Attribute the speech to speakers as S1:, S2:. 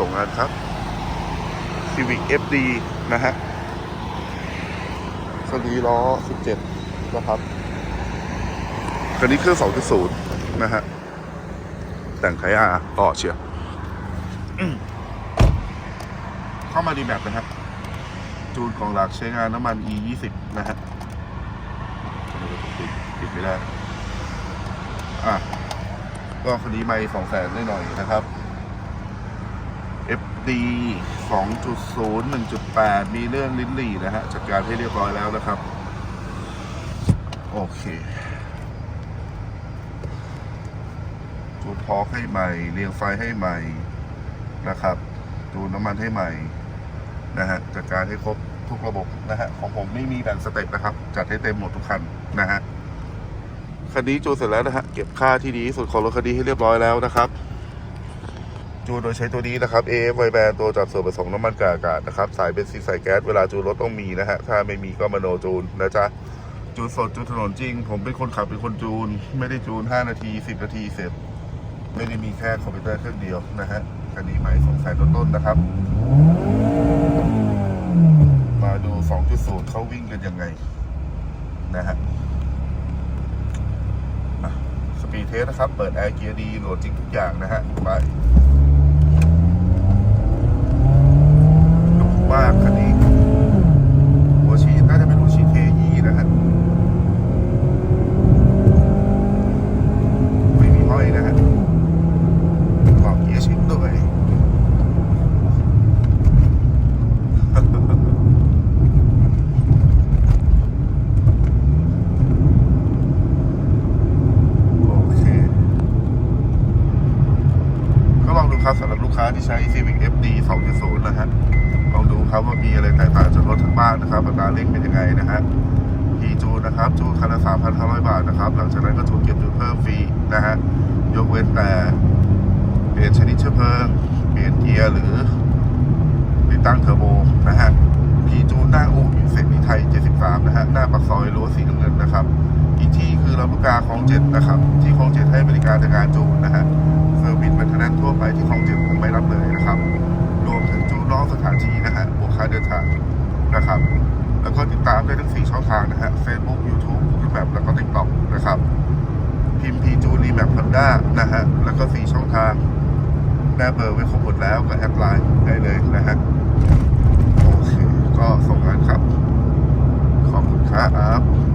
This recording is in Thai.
S1: ส่งงานครับ Civic FD นะฮะคันนี้ล้อ 17 นะครับคันนี้เครื่อง2.0นะฮะ แต่งไทยอาต่อเชียวอืมเข้ามาดีแบบนะครับ จูนของหลักใช้งานน้ำมัน E 20นะฮะปิดปิดไม่ได้ อะก็คันนี้ไม่สองแสนได้หน่อยนะครับ D 2.0 1.8 มีเรื่องลิ้นหลี่นะฮะ จัดการให้เรียบร้อยแล้วนะครับ โอเคจูนทอกให้ใหม่ เรียงไฟให้ใหม่นะครับจูนน้ำมันให้ใหม่นะฮะ จัดการให้ครบทุกระบบนะฮะ ของผมไม่มีแบ่งสเต็ปนะครับ จัดให้เต็มหมดทุกคันนะฮะคันนี้จูนเสร็จแล้วนะฮะ เก็บค่าที่ดีที่สุดของรถคันนี้ให้เรียบร้อยแล้วนะครับ จูนโดยใช้ตัวนี้นะครับ AF ไวแบนตัวจับส่วนผสมน้ำมันกับอากาศนะครับ สายเบนซินสายแก๊สเวลาจูนรถต้องมีนะฮะ ถ้าไม่มีก็มาโนจูนนะจ๊ะ จูนสดจูนถนนจริง ผมเป็นคนขับเป็นคนจูน ไม่ได้จูน 5 นาที 10 นาทีเสร็จ ไม่ได้มีแค่คอมพิวเตอร์เครื่องเดียวนะฮะคันนี้ใหม่สองแสนต้นๆนะครับ มาดู 2.0เขาวิ่งกันยังไงนะฮะสปีดเทสนะครับ เปิดแอร์เกียร์ดีโหลดจริงทุกอย่างนะฮะไปดุมากคันนี้ หัวฉีดน่าจะเป็นหัวฉีดเทยี่นะฮะ ไม่มีห้อยนะฮะกล่องเกียร์ชิปด้วย โอเค ก็ลองดูครับสำหรับลู กค้าที่ใช้ Civic FD 2.0 นะฮะลองดูครับว่ามีอะไรแตกต่างจากรถทั้งบ้านนะครับอัตราเร่งเป็นยังไงนะฮะพีจูนนะครับจูนคันละ3,500 บาทนะครับ หลังจากนั้นก็จูนเก็บจุดเพิ่มฟรีนะฮะยกเว้นแต่เปลี่ยนชนิดเชื้อเพลิงเปลี่ยนเกียร์หรือติดตั้งเทอร์โบนะฮะพีจูนหน้าอู่อยู่เซนีไทย 73 นะฮะหน้าปากซอยรั้วสีน้ำเงินนะครับอีกที่คือลำลูกกาคลองเจ็ดนะครับที่ นะครับ แล้วก็ติดตามได้ทั้ง 4 ช่องทางนะฮะ Facebook YouTube Google Map แล้วก็ TikTok นะครับ พิมพ์พีจูรีแมปพันด้านะฮะ แล้วก็ 4 ช่องทางแม่เบอร์ไว้ครบหมดแล้วก็แอดไลน์ได้เลยนะฮะ โอเค ก็ส่งงานครับ ขอบคุณครับ